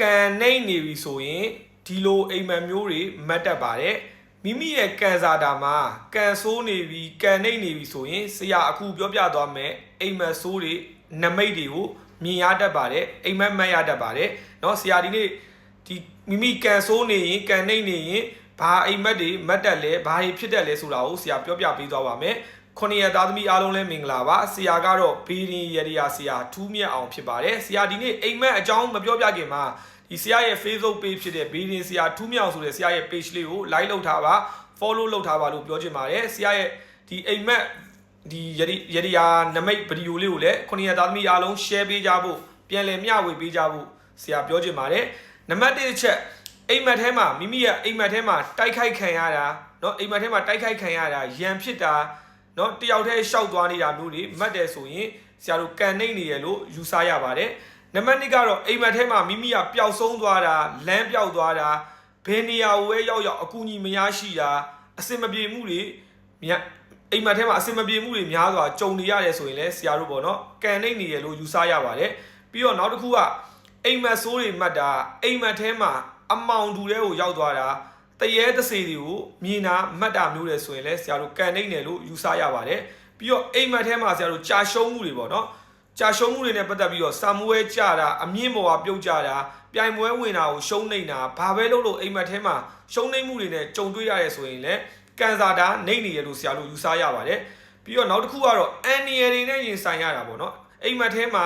ကန်နှိမ့်နေပြီဆိုရင်ဒီလိုအိမ်မက်မျိုးတွေမတ်တက်ပါတယ်မိမိရဲ့ကန်စာတာမှာကန်ဆိုးနေပြီကန်နှိမ့်နေပြီဆိုရင်ဆရာအခုပြောပြသွားမယ်အိမ်မက်ဆိုးတွေနမိတ်တွေကိုမြင်ရတတ်ပါတယ်အိမ်မက်မတ်ရတတ်ပါတယ်เนาะဆရာဒီနေ့ဒီမိမိကန်ဆိုးနေရင်ကန်နှိမ့်နေရင် ဘာအိမ်မက်တွေမတ်တက်လဲဘာတွေဖြစ်တက်လဲဆိုတာကိုဆရာပြောပြပေးသွားပါမယ်ခုနှစ်ရက်သားသမီးအားလုံးလည်းမင်္ဂလာပါဆရာကတော့ဘီရင်ရရီယာဆရာထူးမြတ်အောင်ဖြစ်ပါတယ်ဆရာဒီနေ့အိမ်မက်အကြောင်းမပြောပြခင်မှာဒီဆရာရဲ့ Facebook page ဖြစ်တဲ့ဘီရင်ဆရာထူးမြတ်အောင်ဆိုတဲ့ဆရာရဲ့ page လေးကို like လုပ်ထားပါ follow လုပ်ထားပါလို့ပြောချင်ပါတယ်ဆရာရဲ့ဒီအိမ်မက်ဒီရရီရရီယာနမိတ်ဗီဒီယိုလေးကိုလည်းခုနှစ်ရက်သားသမီးအားလုံး share ပေးကြဖို့ပြန်လည်မျှဝေပေးကြဖို့ဆရာပြောချင်ပါတယ်နံပါတ်1တစ်ချက် အိမ်မက်ထဲမှာမိမိရဲ့အိမ်မက်ထဲမှာတိုက်ခိုက်ခံရတာเนาะအိမ်မက်ထဲမှာတိုက်ခိုက်ခံရတာရန်ဖြစ်တာเนาะတယောက်တည်းရှောက်သွားနေတာမျိုးတွေမှတ်တယ်ဆိုရင်ဆရာတို့ကန်နှိမ့်နေရလို့ယူဆရပါတယ်နံပါတ်2ကတော့အိမ်မက်ထဲမှာမိမိကပျောက်ဆုံးသွားတာလမ်းပျောက်သွားတာဘယ်နေရာကိုပဲရောက်ရောက်အကူအညီမရရှိတာအစင်မပြေမှုတွေမြတ်အိမ်မက်ထဲမှာအစင်မပြေမှုတွေများစွာကြုံနေရတယ်ဆိုရင်လည်းဆရာတို့ပေါ့နော်ကန်နှိမ့်နေရလို့ယူဆရပါတယ်ပြီးတော့နောက်တစ်ခုကအိမ်မက်ဆိုးတွေမှတ်တာအိမ်မက်ထဲမှာ အမောင်တူတဲ့ကိုရောက်သွားတာတရေတစေတွေကိုမြင်တာမှတ်တာမျိုးတယ်ဆိုရင်လည်းဆရာတို့ကန်နှိမ့်တယ်လို့ယူဆရပါတယ်ပြီးတော့အိမ်မက်ထဲမှာဆရာတို့ကြာရှုံးမှုတွေပေါ့နော်ကြာရှုံးမှုတွေနဲ့ပတ်သက်ပြီးတော့စာမွဲကြတာအမြင့်ပေါ်ကပြုတ်ကြတာပြိုင်ပွဲဝင်တာကိုရှုံးနေတာဘာပဲလုပ်လို့အိမ်မက်ထဲမှာရှုံးနေမှုတွေနဲ့ကြုံတွေ့ရတယ်ဆိုရင်လည်းကန်စာတာနှိမ့်နေရလို့ဆရာတို့ယူဆရပါတယ်ပြီးတော့နောက်တစ်ခုကတော့အန်နီယယ်တွေနဲ့ရင်ဆိုင်ရတာပေါ့နော်အိမ်မက်ထဲမှာ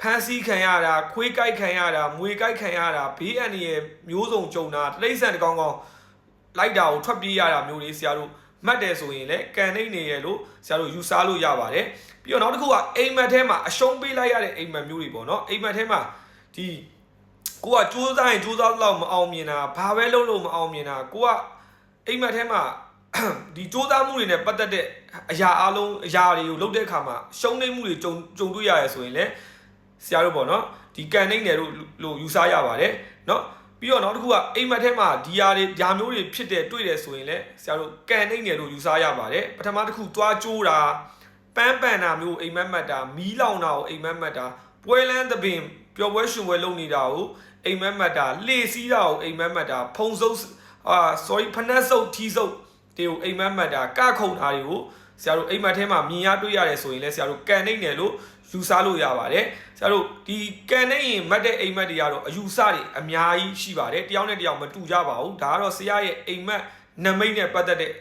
ဖမ်းဆီးခံရတာခွေးကြိုက်ခံရတာမွေကြိုက်ခံရတာဘေးအန္တရာယ်မျိုးစုံကြုံတာတိရစ္ဆာန်တစ်ကောင်ကောင်လိုက်တာကိုထွက်ပြေးရတာမျိုးတွေဆရာတို့မှတ်တယ်ဆိုရင်လည်းကန်နေနေရလို့ဆရာတို့ယူဆလို့ရပါတယ်ပြီးတော့နောက်တစ်ခုကအိမ်မက်ထဲမှာအရှုံးပေးလိုက်ရတဲ့အိမ်မက်မျိုးတွေပေါ့နော်အိမ်မက်ထဲမှာဒီကိုကစူးစမ်းရင်စူးစမ်းတော့မအောင်မြင်တာဘာပဲလုပ်လို့မအောင်မြင်တာကိုကအိမ်မက်ထဲမှာဒီစူးစမ်းမှုတွေနဲ့ပတ်သက်တဲ့အရာအလုံးအရာတွေကိုလုပ်တဲ့အခါမှာရှုံးနေမှုတွေကြုံကြုံတွေ့ရတယ်ဆိုရင်လည်း ဆရာတို့ပေါ့နော်ဒီကန်နိုင်တယ်လို့လို့ယူဆရပါတယ်နော်ပြီးတော့နောက်တစ်ခုကအိမ်မက်ထဲမှာဒီယာတွေဓာမျိုးတွေဖြစ်တယ်တွေ့တယ်ဆိုရင်လည်းဆရာတို့ကန်နိုင်တယ်လို့ယူဆရပါတယ်ပထမတစ်ခုတွားကြိုးတာပန်းပန်တာမျိုးအိမ်မက်မက်တာမီးလောင်တာကိုအိမ်မက်မက်တာပွဲလန်းသပင်ပျော်ပွဲရှင်ပွဲလုပ်နေတာကိုအိမ်မက်မက်တာလှေစည်းတာကိုအိမ်မက်မက်တာဖုံစုပ်အာ sorry ဖနက်စုပ်ထီးစုပ်တွေကိုအိမ်မက်မက်တာကခုံတာတွေကို ဆရာတို့အိမ်မက်ထဲမှာမြင်ရတွေ့ရတယ်ဆိုရင်လည်းဆရာတို့ကန်နေတယ်လို့ယူဆလို့ရပါတယ်ဆရာတို့ဒီကန်နေရင်မတ်တဲ့အိမ်မက်တွေကတော့အယူဆတွေအများကြီးရှိပါတယ်တယောက်နဲ့တယောက်မတူကြပါဘူးဒါကတော့ဆရာရဲ့အိမ်မက်နမိတ်နဲ့ပတ်သက်တဲ့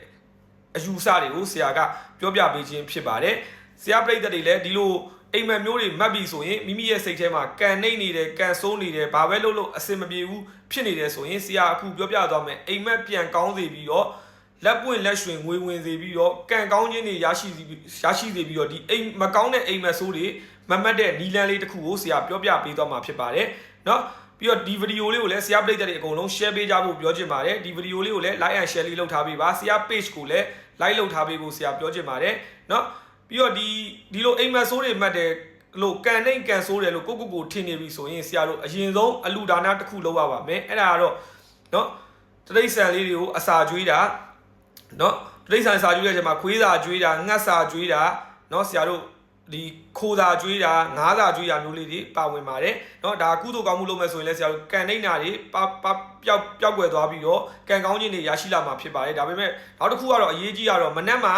အယူဆတွေကိုဆရာကပြောပြပေးခြင်းဖြစ်ပါတယ်ဆရာပြိတ္တတွေလည်းဒီလိုအိမ်မက်မျိုးတွေမှတ်ပြီဆိုရင်မိမိရဲ့စိတ်ထဲမှာကန်နေနေတယ်ကန်ဆိုးနေတယ်ဘာပဲလုပ်လို့အဆင်မပြေဘူးဖြစ်နေတယ်ဆိုရင်ဆရာအခုပြောပြသွားမယ်အိမ်မက်ပြန်ကောင်းစေပြီးတော့ လက်ပွင့်လက်ရွှင်ငွေဝင်စေပြီးတော့ကံကောင်းခြင်းတွေရရှိရရှိစေပြီးတော့ဒီအိမ်မကောင်းတဲ့အိမ်မက်ဆိုးတွေမမတ်တဲ့နီလန်လေးတစ်ခုကိုဆရာပြောပြပေးသွားမှာဖြစ်ပါတယ်เนาะပြီးတော့ဒီဗီဒီယိုလေးကိုလည်းဆရာပရိသတ်တွေအကုန်လုံး share ပေးကြဖို့ပြောချင်ပါတယ်ဒီဗီဒီယိုလေးကိုလည်း like and share လေးလုပ်ထားပေးပါဆရာ page ကိုလည်း like လုပ်ထားပေးဖို့ဆရာပြောချင်ပါတယ်เนาะပြီးတော့ဒီဒီလိုအိမ်မက်ဆိုးတွေမှတ်တဲ့လို့ကန်နိုင်ကန်ဆိုးတယ်လို့ကိုကိုကိုထင်နေပြီဆိုရင်ဆရာတို့အရင်ဆုံးအလူဒါနာတစ်ခုလုပ်ရပါမယ်အဲ့ဒါကတော့เนาะတရိတ်ဆန်လေးတွေကိုအစာကျွေးတာ နော်တိရစ္ဆာန်စာကျွေးတဲ့အချိန်မှာခွေးစာကျွေးတာငှက်စာကျွေးတာနော်ဆရာတို့ဒီခိုးစာကျွေးတာငါးစာကျွေးတာမျိုးလေးတွေပါဝင်ပါတယ်နော်ဒါကုသိုလ်ကောင်းမှုလုပ်မယ်ဆိုရင်လည်းဆရာတို့ကံနှိမ့်တာတွေပပပျောက်ပျောက်ွယ်သွားပြီးတော့ကံကောင်းခြင်းတွေရရှိလာမှာဖြစ်ပါတယ်ဒါပေမဲ့နောက်တစ်ခုကတော့အရေးကြီးကတော့မနက်မှ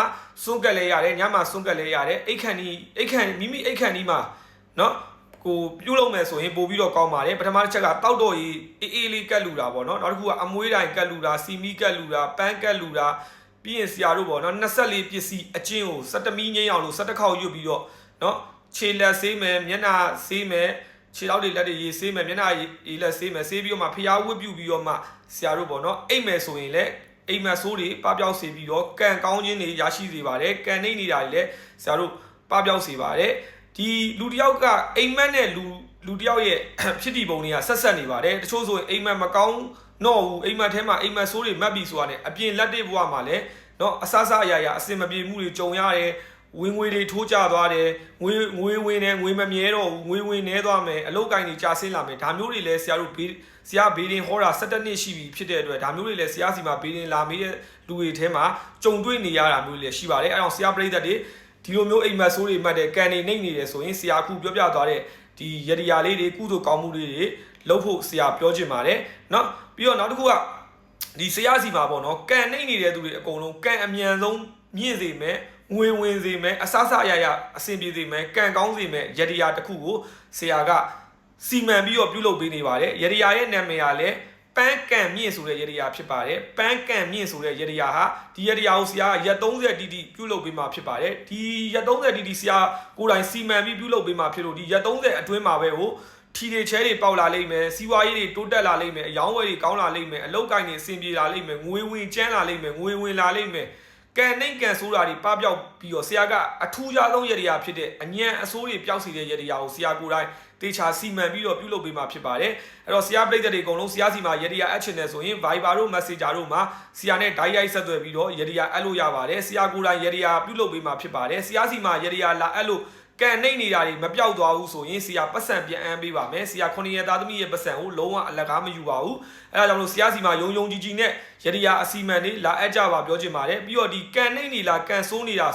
စွန့်ကက်လဲရတယ်ညမှစွန့်ကက်လဲရတယ်အိတ်ခန့်ဒီအိတ်ခန့်မိမိအိတ်ခန့်ဒီမှာနော်ကိုပြုတ်လုံးမယ်ဆိုရင်ပို့ပြီးတော့ကောင်းပါတယ်ပထမတစ်ချက်ကတောက်တော့ရေးအေးအေးလေးကတ်လူတာပေါ့နော်နောက်တစ်ခုကအမွှေးတိုင်းကတ်လူတာစီမီကတ်လူတာပန်းကတ်လူတာ ပြီးရင်ဆရာတို့ပေါ့နော်24ပစ္စည်းအချင်းကို17မီးငိမ့်အောင်လို့17ခေါက်ရွတ်ပြီးတော့နော်ခြေလက်ဆေးမယ်မျက်နှာဆေးမယ်ခြေထောက်တွေလက်တွေရေးဆေးမယ်မျက်နှာရေးလက်ဆေးမယ်ဆေးပြီးတော့မှဖျားဝတ်ပြုပြီးတော့မှဆရာတို့ပေါ့နော်အိတ်မယ်ဆိုရင်လည်းအိမ်မက်ဆိုးတွေပပျောက်စေပြီးတော့ကံကောင်းခြင်းတွေရရှိစေပါတယ်ကံနေနေတာတွေလည်းဆရာတို့ပပျောက်စေပါတယ်ဒီလူတယောက်ကအိမ်မက်နဲ့လူ လူတယောက်ရဲ့ဖြစ်တည်ပုံတွေကဆက်ဆက်နေပါတယ်တချို့ဆိုရင်အိမ်မက်မကောင်းတော့ဘူးအိမ်မက်ထဲမှာအိမ်မက်ဆိုးတွေမှတ်ပြီးဆိုတာနဲ့အပြင်လက်တွေဘဝမှာလည်းเนาะအဆဆအရာရာအစင်မပြေမှုတွေကြုံရတယ်ဝင်ငွေတွေထိုးကျသွားတယ်ငွေငွေဝင်တယ်ငွေမမြဲတော့ဘူးငွေဝင်နေသွားမယ်အလုတ်ကိုင်းတွေကြာဆင်းလာမယ်ဒါမျိုးတွေလည်းဆရာတို့ဘေးဆရာဘေးရင်ဟောတာ17နှစ်ရှိပြီဖြစ်တဲ့အတွက်ဒါမျိုးတွေလည်းဆရာစီမှာဘေးရင်လာမေးတဲ့လူတွေထဲမှာကြုံတွေ့နေရတာမျိုးတွေလည်းရှိပါတယ်အဲအောင်ဆရာပြိသက်တွေ ဒီလိုမျိုးအိမ်မက်ဆိုးတွေမှတ်တဲ့ကန်နေနေနေတယ်ဆိုရင်ဆရာခုပြောပြသွားတဲ့ ဒီရတရာလေးတွေကုသိုလ်ကောင်းမှုလေးတွေလုပ်ဖို့ဆရာပြောချင်ပါတယ်เนาะပြီးတော့နောက်တစ်ခုကဒီဆရာစီမှာပေါ့နော်ကန်နှိမ့်နေတဲ့သူတွေအကုန်လုံးကန်အမြန်ဆုံးမြင့်စေမယ်ငွေဝင်စေမယ်အဆဆရရအဆင်ပြေစေမယ်ကန်ကောင်းစေမယ်ရတရာတစ်ခုကိုဆရာကစီမံပြီးတော့ပြုလုပ်ပေးနေပါတယ်ရတရာရဲ့နာမည်ကလည်း ပန်းကန်မြင့်ဆိုတဲ့ရတရာဖြစ်ပါတယ်ပန်းကန်မြင့်ဆိုတဲ့ရတရာဟာဒီရတရာကိုဆရာကရက်30တီတီပြုလုပ်ပေးမှာဖြစ်ပါတယ်ဒီရက်30တီတီဆရာကိုယ်တိုင်စီမံပြီးပြုလုပ်ပေးမှာဖြစ်လို့ဒီရက်30အတွင်းမှာပဲဟိုထီတွေချဲတွေပေါက်လာလိမ့်မယ်စီးပွားရေးတွေတိုးတက်လာလိမ့်မယ်အယောင်းဝယ်တွေကောင်းလာလိမ့်မယ်အလုပ်ကိုင်းတွေအဆင်ပြေလာလိမ့်မယ်ငွေဝင်ကျန်းလာလိမ့်မယ်ငွေဝင်လာလိမ့်မယ် ကန်နှိမ့်ကန်ဆိုးတာတွေပပျောက်ပြီးတော့ဆရာကအထူးခြားဆုံးရတရာဖြစ်တဲ့အညံအဆိုးတွေပျောက်စီတဲ့ရတရာကိုဆရာကိုယ်တိုင်တေချာစီမံပြီးတော့ပြုလုပ်ပေးမှာဖြစ်ပါတယ်အဲ့တော့ဆရာပြိတ္တတွေအကုန်လုံးဆရာစီမှာရတရာအပ်ချင်တယ်ဆိုရင် Viber တို့ Messenger တို့မှာဆရာနဲ့ direct ရိုက်ဆက်သွယ်ပြီးတော့ရတရာအပ်လို့ရပါတယ်ဆရာကိုယ်တိုင်ရတရာပြုလုပ်ပေးမှာဖြစ်ပါတယ်ဆရာစီမှာရတရာလာအပ်လို့ ကန်နှိမ့်နေတာတွေမပြောက်သွားဘူးဆိုရင်ဆရာပတ်စံပြန်အမ်းပေးပါမယ်ဆရာ9ရက်သားသမီးရဲ့ပတ်စံကိုလုံးဝအလကားမယူပါဘူးအဲဒါကြောင့်မလို့ဆရာစီမှာယုံယုံကြည်ကြည်နဲ့ရတရာအစီမံတွေလာအပ်ကြပါပြောချင်ပါတယ်ပြီးတော့ဒီကန်နှိမ့်နေလားကန်ဆိုးနေတာ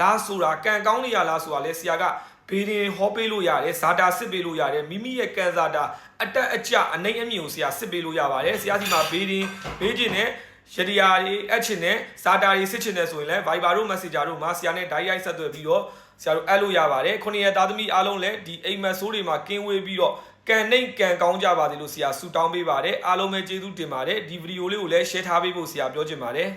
လားဆိုတာကန်ကောင်းနေရလားဆိုတာလဲဆရာကဘေးရင်ဟောပေးလို့ရတယ်ဇာတာစစ်ပေးလို့ရတယ်မိမိရဲ့ကန်ဇာတာအတက်အကျအနိုင်အမြင့်ကိုဆရာစစ်ပေးလို့ရပါတယ်ဆရာစီမှာဘေးရင်ဘေးကျင်နဲ့ ရတရာတွေအပ်ချင်တဲ့ဇာတာတွေစစ်ချင်တဲ့ဆိုရင်လည်း Viber တို့ Messenger တို့မှာဆရာနဲ့ direct ဆက်သွယ်ပြီးတော့ဆရာတို့အပ်လို့ရပါတယ်ခုနှစ်ရက်သားသမီးအားလုံးလည်းဒီအိမ်မက်ဆိုးတွေမှာကင်းဝေးပြီးတော့ကန်နှိတ်ကန်ကောင်းကြပါစေလို့ဆရာဆုတောင်းပေးပါတယ်အားလုံးပဲကျေးဇူးတင်ပါတယ်ဒီဗီဒီယိုလေးကိုလည်း share ထားပေးဖို့ဆရာပြောချင်ပါတယ်